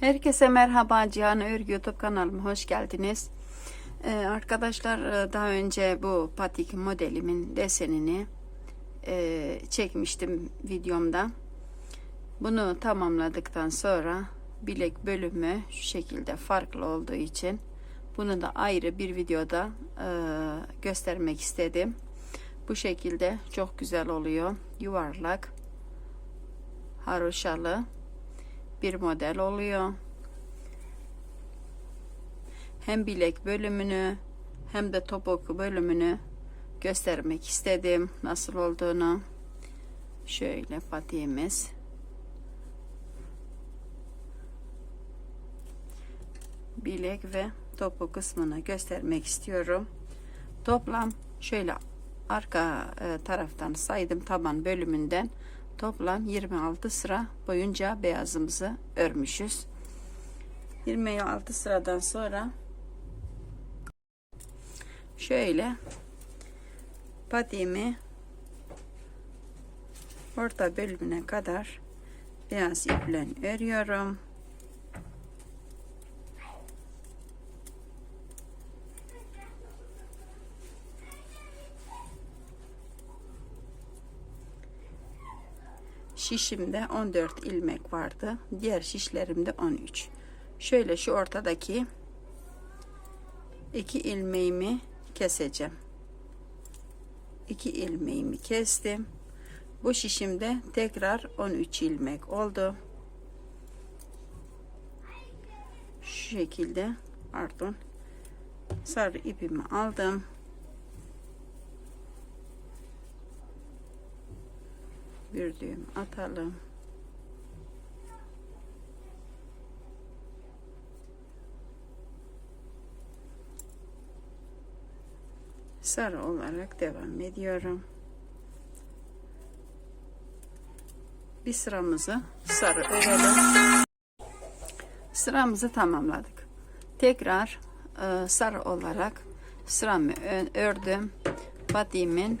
Herkese merhaba Cihan Örgü YouTube kanalıma hoş geldiniz. Ee, arkadaşlar e, daha önce bu patik modelimin desenini e, çekmiştim videomda. Bunu tamamladıktan sonra bilek bölümü şu şekilde farklı olduğu için bunu da ayrı bir videoda e, göstermek istedim. Bu şekilde çok güzel oluyor. Yuvarlak, haroşalı bir model oluyor. Hem bilek bölümünü hem de topuk bölümünü göstermek istedim nasıl olduğunu. Şöyle patiğimiz. Bilek ve topuk kısmını göstermek istiyorum. Toplam şöyle arka e, taraftan saydım taban bölümünden toplam 26 sıra boyunca beyazımızı örmüşüz. 26 sıradan sonra şöyle patiğimi orta bölümüne kadar beyaz iple örüyorum. Şişimde 14 ilmek vardı. Diğer şişlerimde 13. Şöyle şu ortadaki iki ilmeğimi keseceğim. İki ilmeğimi kestim. Bu şişimde tekrar 13 ilmek oldu. Şu şekilde pardon sarı ipimi aldım. Bir düğüm atalım. Sarı olarak devam ediyorum. Bir sıramızı sarı örelim. Sıramızı tamamladık. Tekrar e, sarı olarak sıramı ördüm. Patiğimin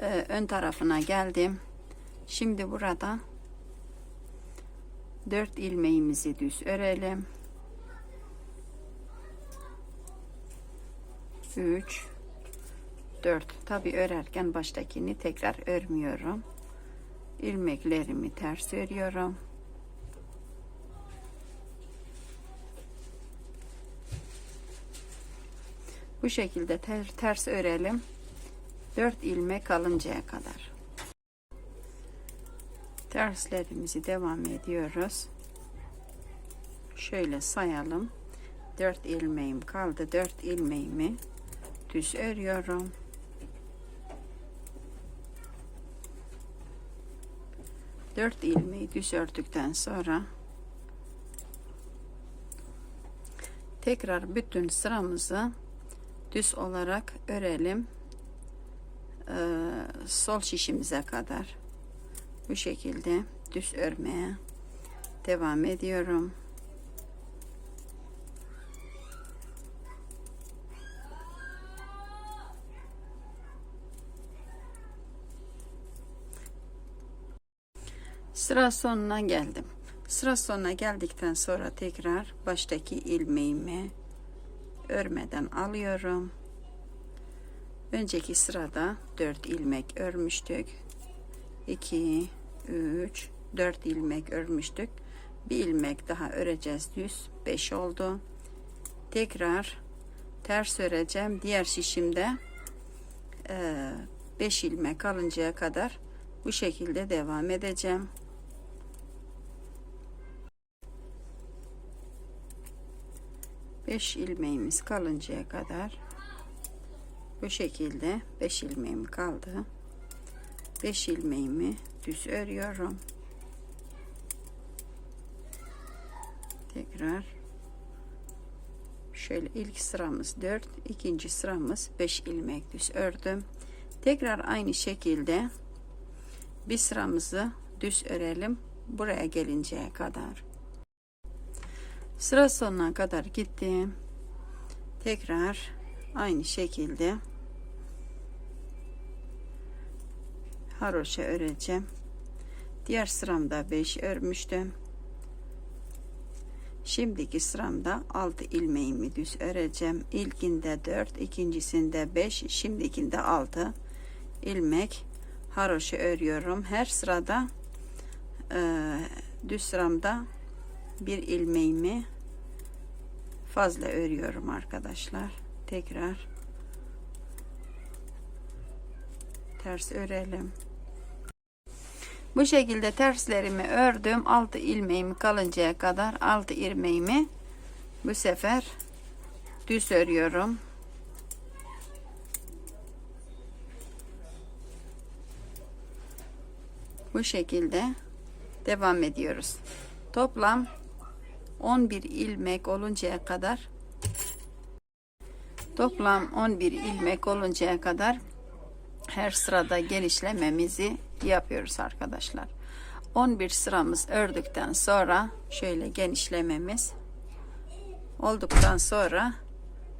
e, ön tarafına geldim. Şimdi burada 4 ilmeğimizi düz örelim. 3 4 tabi örerken baştakini tekrar örmüyorum. ilmeklerimi ters örüyorum. Bu şekilde ter, ters örelim. 4 ilmek kalıncaya kadar. Terslerimizi devam ediyoruz. Şöyle sayalım. 4 ilmeğim kaldı. 4 ilmeğimi düz örüyorum. Dört ilmeği düz ördükten sonra tekrar bütün sıramızı düz olarak örelim e, sol şişimize kadar bu şekilde düz örmeye devam ediyorum. Sıra sonuna geldim. Sıra sonuna geldikten sonra tekrar baştaki ilmeğimi örmeden alıyorum. Önceki sırada 4 ilmek örmüştük. 2 3 4 ilmek örmüştük. Bir ilmek daha öreceğiz düz 5 oldu. Tekrar ters öreceğim. Diğer şişimde 5 e, ilmek alıncaya kadar bu şekilde devam edeceğim. Beş ilmeğimiz kalıncaya kadar bu şekilde 5 ilmeğim kaldı. 5 ilmeğimi düz örüyorum. Tekrar. Şöyle ilk sıramız 4 ikinci sıramız 5 ilmek düz ördüm. Tekrar aynı şekilde bir sıramızı düz örelim buraya gelinceye kadar. Sıra sonuna kadar gittim. Tekrar aynı şekilde haroşa öreceğim. Diğer sıramda 5 örmüştüm. Şimdiki sıramda 6 ilmeğimi düz öreceğim. İlkinde 4, ikincisinde 5, şimdikinde 6 ilmek haroşa örüyorum. Her sırada e, düz sıramda bir ilmeğimi fazla örüyorum arkadaşlar. Tekrar ters örelim. Bu şekilde terslerimi ördüm. 6 ilmeğimi kalıncaya kadar 6 ilmeğimi bu sefer düz örüyorum. Bu şekilde devam ediyoruz. Toplam 11 ilmek oluncaya kadar toplam 11 ilmek oluncaya kadar her sırada genişlememizi yapıyoruz arkadaşlar. 11 sıramız ördükten sonra şöyle genişlememiz olduktan sonra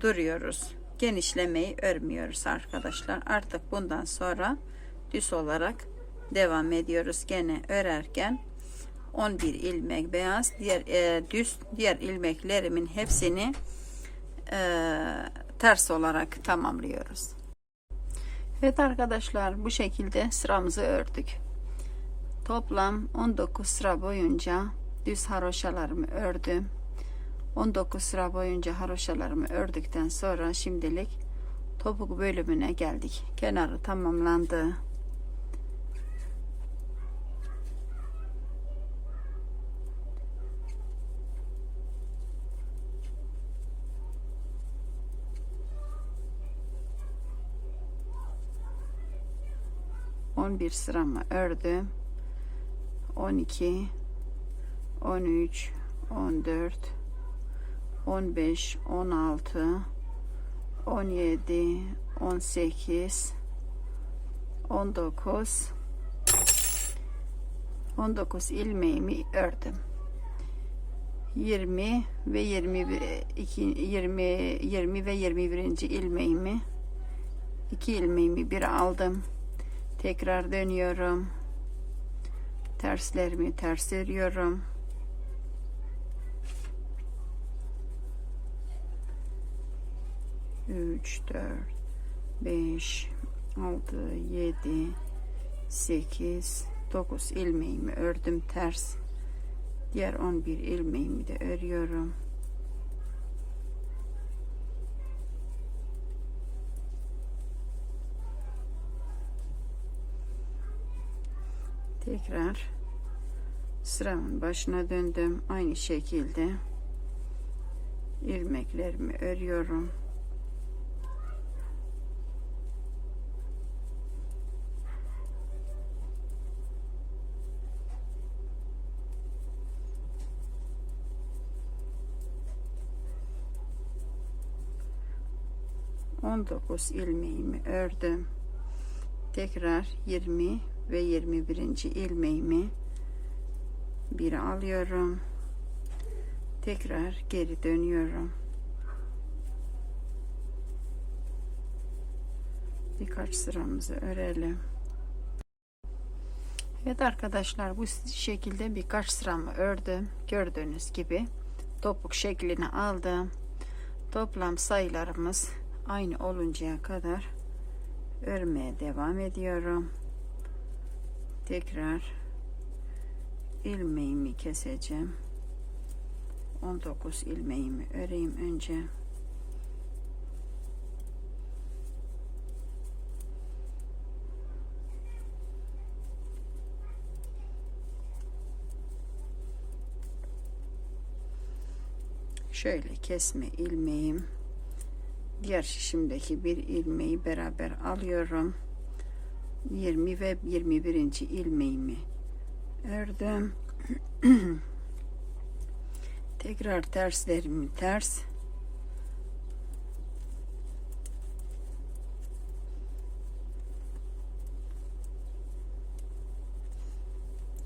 duruyoruz. Genişlemeyi örmüyoruz arkadaşlar. Artık bundan sonra düz olarak devam ediyoruz. Gene örerken 11 ilmek beyaz diğer e, düz diğer ilmeklerimin hepsini e, ters olarak tamamlıyoruz. Evet arkadaşlar bu şekilde sıramızı ördük. Toplam 19 sıra boyunca düz haroşalarımı ördüm. 19 sıra boyunca haroşalarımı ördükten sonra şimdilik topuk bölümüne geldik. Kenarı tamamlandı. On bir sıramı ördüm. 12 13 14 15 16 17 18 19 19 ilmeğimi ördüm. 20 ve 21 20 20 ve 21. ilmeğimi iki ilmeğimi bir aldım. Tekrar dönüyorum. Terslerimi ters örüyorum. Üç, dört, beş, altı, yedi, sekiz, dokuz ilmeğimi ördüm ters. Diğer on bir ilmeğimi de örüyorum. Tekrar sıramın başına döndüm. Aynı şekilde ilmeklerimi örüyorum. On dokuz ilmeğimi ördüm. Tekrar yirmi ve 21. ilmeğimi bir alıyorum. Tekrar geri dönüyorum. Birkaç sıramızı örelim. Evet arkadaşlar bu şekilde birkaç sıramı ördüm. Gördüğünüz gibi topuk şeklini aldım. Toplam sayılarımız aynı oluncaya kadar örmeye devam ediyorum tekrar ilmeğimi keseceğim. 19 ilmeğimi öreyim önce. Şöyle kesme ilmeğim. Diğer şişimdeki bir ilmeği beraber alıyorum 20 ve 21. ilmeğimi ördüm. Tekrar terslerimi ters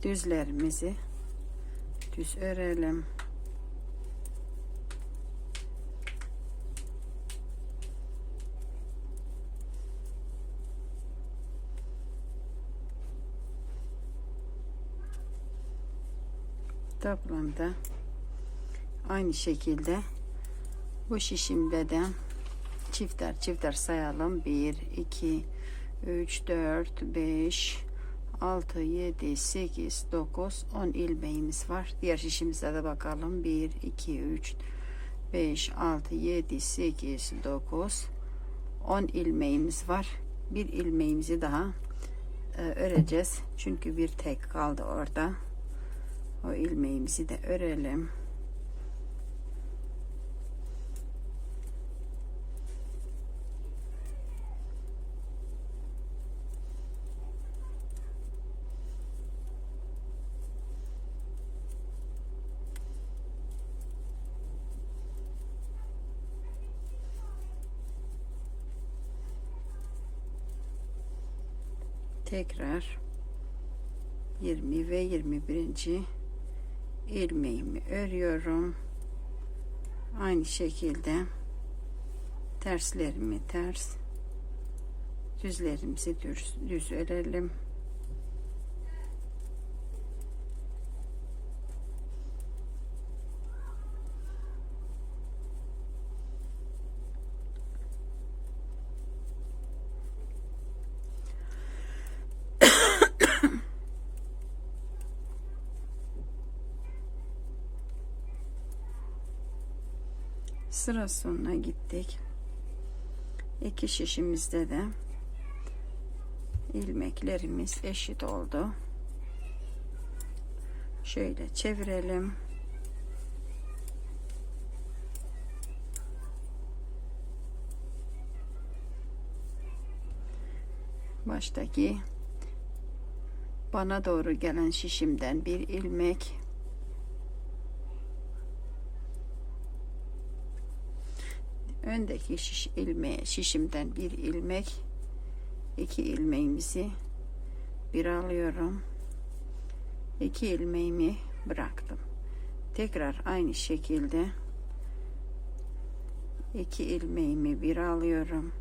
düzlerimizi düz örelim. Toplamda aynı şekilde bu şişimde de çifter çifter sayalım. 1 2 3 4 5 6 7 8 9 10 ilmeğimiz var. Diğer şişimize de bakalım. 1 2 3 5 6 7 8 9 10 ilmeğimiz var. Bir ilmeğimizi daha e, öreceğiz. Çünkü bir tek kaldı orada o ilmeğimizi de örelim tekrar 20 ve 21. ilmeğimi örüyorum. Aynı şekilde terslerimi ters düzlerimizi düz, düz örelim. Sıra sonuna gittik. İki şişimizde de ilmeklerimiz eşit oldu. Şöyle çevirelim. Baştaki bana doğru gelen şişimden bir ilmek öndeki şiş ilmeğe şişimden bir ilmek iki ilmeğimizi bir alıyorum. İki ilmeğimi bıraktım. Tekrar aynı şekilde iki ilmeğimi bir alıyorum.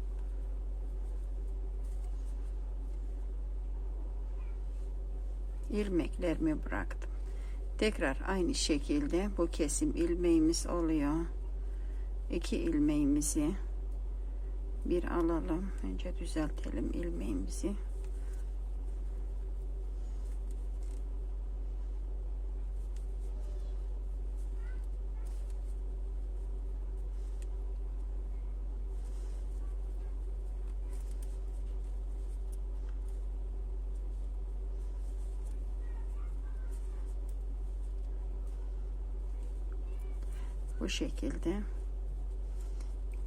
İlmeklerimi bıraktım. Tekrar aynı şekilde bu kesim ilmeğimiz oluyor iki ilmeğimizi bir alalım. Önce düzeltelim ilmeğimizi. Bu şekilde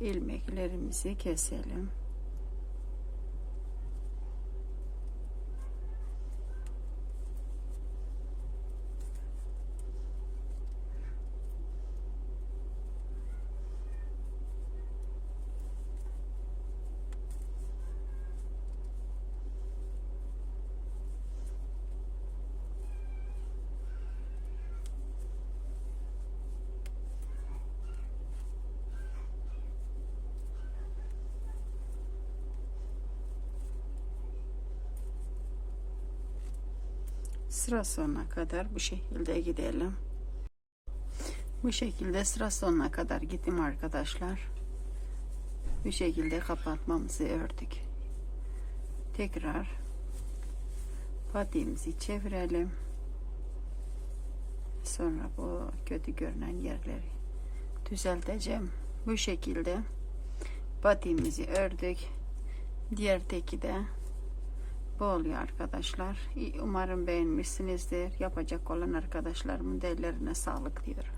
ilmeklerimizi keselim. Sıra sonuna kadar bu şekilde gidelim. Bu şekilde sıra sonuna kadar gittim arkadaşlar. Bu şekilde kapatmamızı ördük. Tekrar patiğimizi çevirelim. Sonra bu kötü görünen yerleri düzelteceğim. Bu şekilde patiğimizi ördük. Diğer teki de bu oluyor arkadaşlar. Umarım beğenmişsinizdir. Yapacak olan arkadaşlarımın ellerine sağlık diyorum.